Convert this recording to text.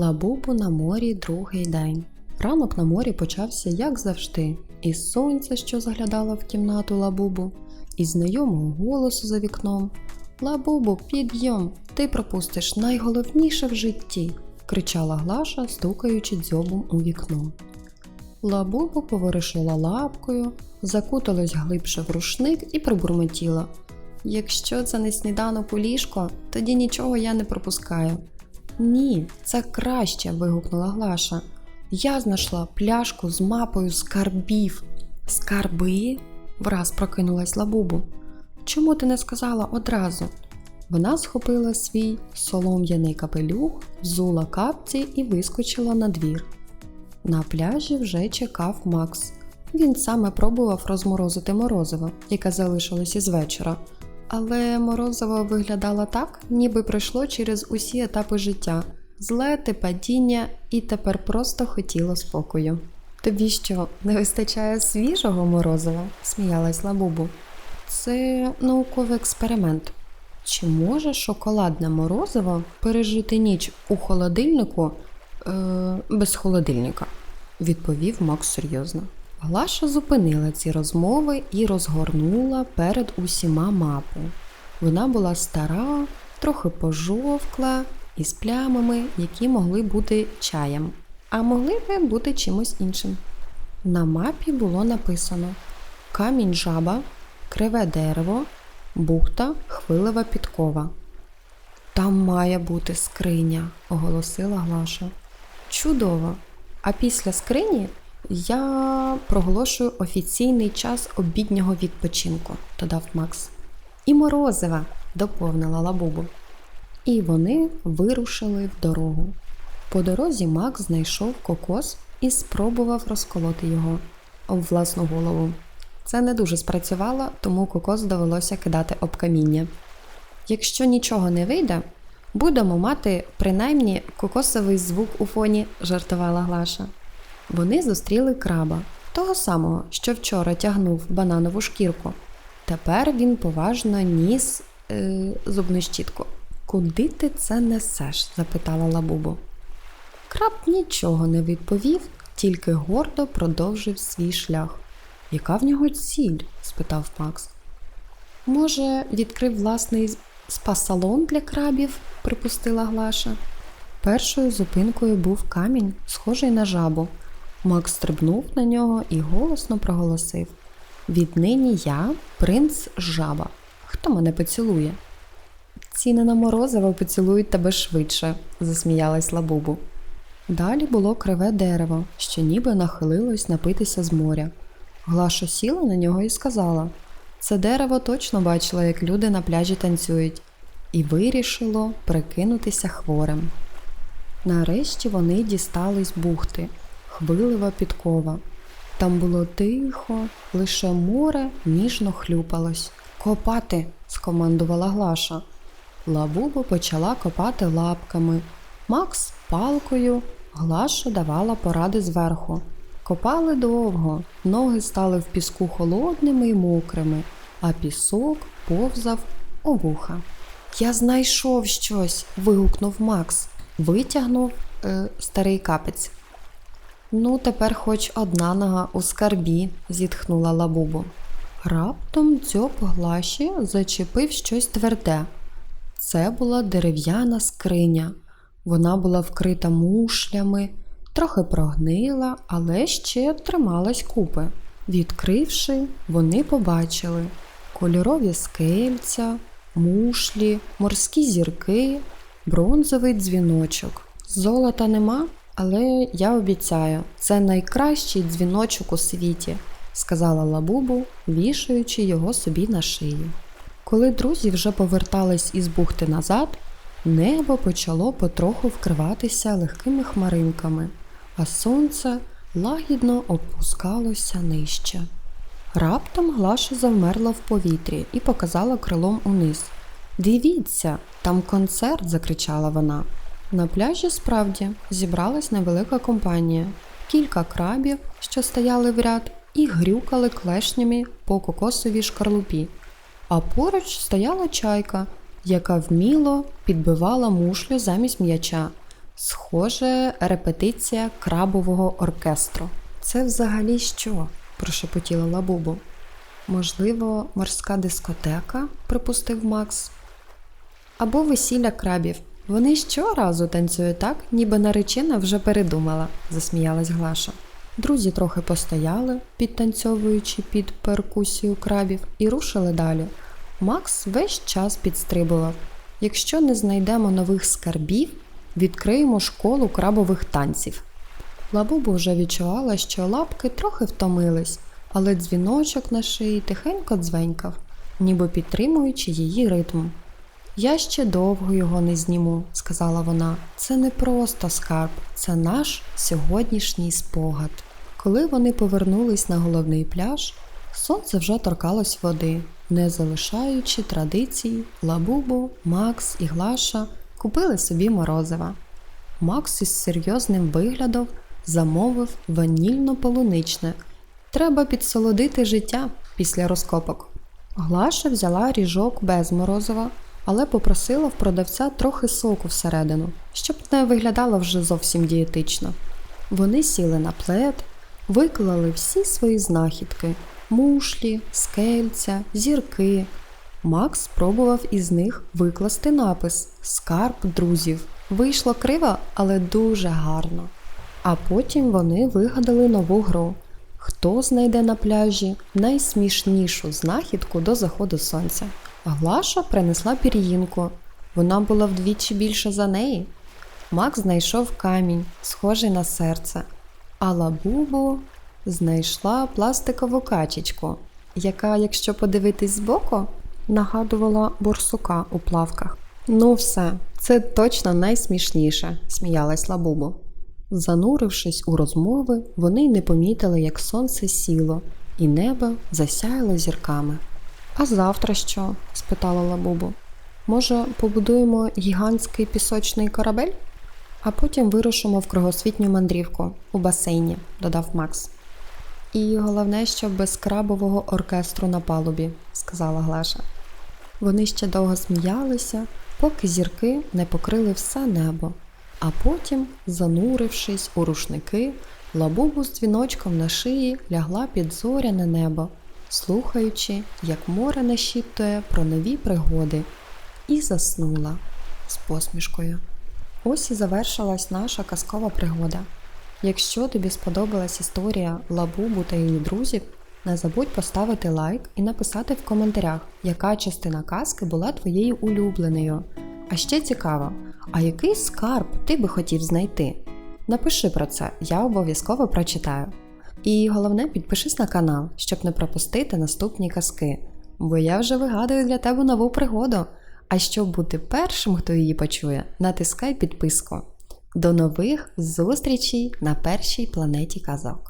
Лабубу на морі другий день. Ранок на морі почався як завжди, із сонця, що заглядало в кімнату лабубу, і знайомого голосу за вікном. Лабубу, підйом, ти пропустиш найголовніше в житті, кричала Глаша, стукаючи дзьобом у вікно. Лабубу поворушила лапкою, закуталась глибше в рушник і пробурмотіла. Якщо це не сніданок у ліжко, тоді нічого я не пропускаю. Ні, це краще. вигукнула Глаша. Я знайшла пляшку з мапою скарбів. Скарби? враз прокинулась лабубу. Чому ти не сказала одразу? Вона схопила свій солом'яний капелюх, взула капці і вискочила на двір. На пляжі вже чекав Макс. Він саме пробував розморозити морозиво, яке залишилось із вечора. Але морозиво виглядало так, ніби пройшло через усі етапи життя злети, падіння і тепер просто хотіло спокою. Тобі що, не вистачає свіжого морозива? сміялась Лабубу. Це науковий експеримент. Чи може шоколадне морозиво пережити ніч у холодильнику е, без холодильника? відповів Макс серйозно. Глаша зупинила ці розмови і розгорнула перед усіма мапу. Вона була стара, трохи пожовкла, із плямами, які могли бути чаєм, а могли би бути чимось іншим. На мапі було написано Камінь жаба, криве дерево, бухта, хвилева підкова. Там має бути скриня, оголосила Глаша. Чудово! А після скрині я проголошую офіційний час обіднього відпочинку, додав Макс. І морозива, доповнила Лабубу. І вони вирушили в дорогу. По дорозі Макс знайшов кокос і спробував розколоти його об власну голову. Це не дуже спрацювало, тому кокос довелося кидати об каміння. Якщо нічого не вийде, будемо мати принаймні кокосовий звук у фоні, жартувала Глаша. Вони зустріли краба, того самого, що вчора тягнув бананову шкірку. Тепер він поважно ніс е, зубну щітку. Куди ти це несеш? запитала Лабубу. Краб нічого не відповів, тільки гордо продовжив свій шлях. Яка в нього ціль? спитав Макс. Може, відкрив власний спа-салон для крабів, припустила Глаша. Першою зупинкою був камінь, схожий на жабу. Макс стрибнув на нього і голосно проголосив: Віднині я принц жаба. Хто мене поцілує? Ціни на морозиво поцілують тебе швидше, засміялась Лабубу. Далі було криве дерево, що ніби нахилилось напитися з моря. Глаша сіла на нього і сказала: це дерево точно бачило, як люди на пляжі танцюють, і вирішило прикинутися хворим. Нарешті вони дістались бухти, хвилева підкова. Там було тихо, лише море ніжно хлюпалось. Копати, скомандувала Глаша. Лабубу почала копати лапками. Макс палкою, Глаша давала поради зверху. Копали довго, ноги стали в піску холодними й мокрими, а пісок повзав у вуха. Я знайшов щось. вигукнув Макс, витягнув е, старий капець. Ну, тепер хоч одна нога у скарбі, зітхнула лабубу. Раптом дзьоб глаші зачепив щось тверде. Це була дерев'яна скриня. Вона була вкрита мушлями, трохи прогнила, але ще трималась купи. Відкривши, вони побачили кольорові скельця, мушлі, морські зірки, бронзовий дзвіночок. Золота нема, але я обіцяю, це найкращий дзвіночок у світі, сказала Лабубу, вішаючи його собі на шию. Коли друзі вже повертались із бухти назад, небо почало потроху вкриватися легкими хмаринками, а сонце лагідно опускалося нижче. Раптом Глаша завмерла в повітрі і показала крилом униз. Дивіться, там концерт, закричала вона. На пляжі справді зібралась невелика компанія, кілька крабів, що стояли в ряд, і грюкали клешнями по кокосовій шкарлупі. А поруч стояла чайка, яка вміло підбивала мушлю замість м'яча. Схоже, репетиція крабового оркестру. Це взагалі що? прошепотіла Лабубу. Можливо, морська дискотека, припустив Макс. Або весілля крабів. Вони щоразу танцюють так, ніби наречена вже передумала, засміялась Глаша. Друзі трохи постояли, підтанцьовуючи під перкусію крабів, і рушили далі. Макс весь час підстрибував. Якщо не знайдемо нових скарбів, відкриємо школу крабових танців. Лабубу вже відчувала, що лапки трохи втомились, але дзвіночок на шиї тихенько дзвенькав, ніби підтримуючи її ритм. Я ще довго його не зніму, сказала вона. Це не просто скарб, це наш сьогоднішній спогад. Коли вони повернулись на головний пляж, сонце вже торкалось води, не залишаючи традицій, Лабубу, Макс і Глаша купили собі морозива. Макс із серйозним виглядом замовив ванільно-полуничне. Треба підсолодити життя після розкопок. Глаша взяла ріжок без морозива, але попросила в продавця трохи соку всередину, щоб не виглядало вже зовсім дієтично. Вони сіли на плед, виклали всі свої знахідки мушлі, скельця, зірки. Макс спробував із них викласти напис Скарб друзів. Вийшло криво, але дуже гарно. А потім вони вигадали нову гру. Хто знайде на пляжі найсмішнішу знахідку до заходу сонця? Глаша принесла пір'їнку. Вона була вдвічі більша за неї. Макс знайшов камінь, схожий на серце, а Лабубу знайшла пластикову качечку, яка, якщо подивитись збоку, нагадувала борсука у плавках. Ну, все, це точно найсмішніше, сміялась Лабубу. Занурившись у розмови, вони й не помітили, як сонце сіло, і небо засяяло зірками. А завтра що? спитала Лабубу. Може, побудуємо гігантський пісочний корабель? А потім вирушимо в кругосвітню мандрівку у басейні, додав Макс. І головне, щоб без крабового оркестру на палубі, сказала Глаша. Вони ще довго сміялися, поки зірки не покрили все небо, а потім, занурившись у рушники, лабубу з дзвіночком на шиї лягла під зоряне небо, слухаючи, як море нашіптує про нові пригоди, і заснула з посмішкою. Ось і завершилась наша казкова пригода. Якщо тобі сподобалась історія Лабубу та її друзів, не забудь поставити лайк і написати в коментарях, яка частина казки була твоєю улюбленою. А ще цікаво, а який скарб ти би хотів знайти? Напиши про це, я обов'язково прочитаю. І головне, підпишись на канал, щоб не пропустити наступні казки, бо я вже вигадую для тебе нову пригоду. А щоб бути першим, хто її почує, натискай підписку. До нових зустрічей на першій планеті казок.